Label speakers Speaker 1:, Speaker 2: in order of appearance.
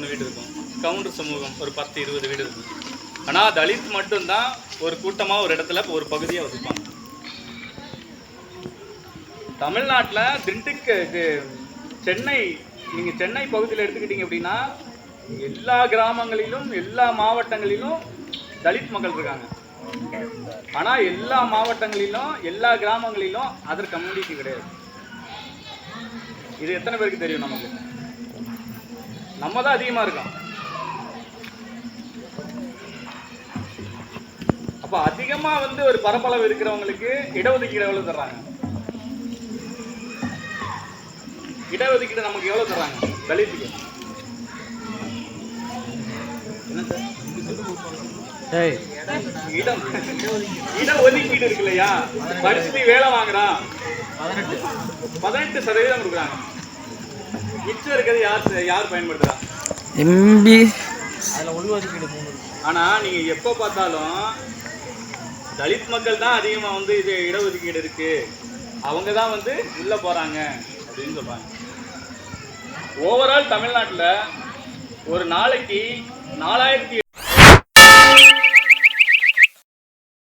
Speaker 1: மூணு வீடு இருக்கும். கவுண்டர் சமூகம் ஒரு பத்து இருபது வீடு இருக்கும். ஆனால் தலித் மட்டும்தான் ஒரு கூட்டமாக ஒரு இடத்துல ஒரு பகுதியாக வசிப்பாங்க. தமிழ்நாட்டில் திண்டுக்கு இது சென்னை நீங்கள் சென்னை பகுதியில் எடுத்துக்கிட்டீங்க அப்படின்னா எல்லா கிராமங்களிலும் எல்லா மாவட்டங்களிலும் தலித் மக்கள் இருக்காங்க. ஆனால் எல்லா மாவட்டங்களிலும் எல்லா கிராமங்களிலும் அதர் கம்யூனிட்டி கிடையாது. இது எத்தனை பேருக்கு தெரியும் நமக்கு? நம்ம தான் அதிகமாக இருக்கோம். அப்போ அதிகமாக வந்து ஒரு பரப்பளவு இருக்கிறவங்களுக்கு இடஒதுக்கீடு எவ்வளோ தர்றாங்க? இடஒதுக்கீடு நமக்கு எவ்வளோ தர்றாங்க? தலித்துக்கு. என்ன சார்?
Speaker 2: ஏய்.
Speaker 1: இடம். இடஒதுக்கீடு இருக்கு இல்லையா? படிச்சுட்டு வேலை வாங்குறான். பதினெட்டு சதவீதம் கொடுக்குறாங்க. மிச்சம் இருக்கிறது யார் யார் பயன்படுத்துறா?
Speaker 2: எம்பி
Speaker 3: அதில் உள்ஒதுக்கீடு மூணு இருக்கு.
Speaker 1: ஆனா நீங்க எப்போ பார்த்தாலும் தலித் மக்கள் தான் அதிகமா வந்து இது இடஒதுக்கீடு இருக்கு. அவங்க தான் வந்து உள்ள போறாங்க அப்படின்னு சொல்றாங்க. ஓவரால் தமிழ்நாட்டுல ஒரு நாளைக்கு நாலாயிரத்தி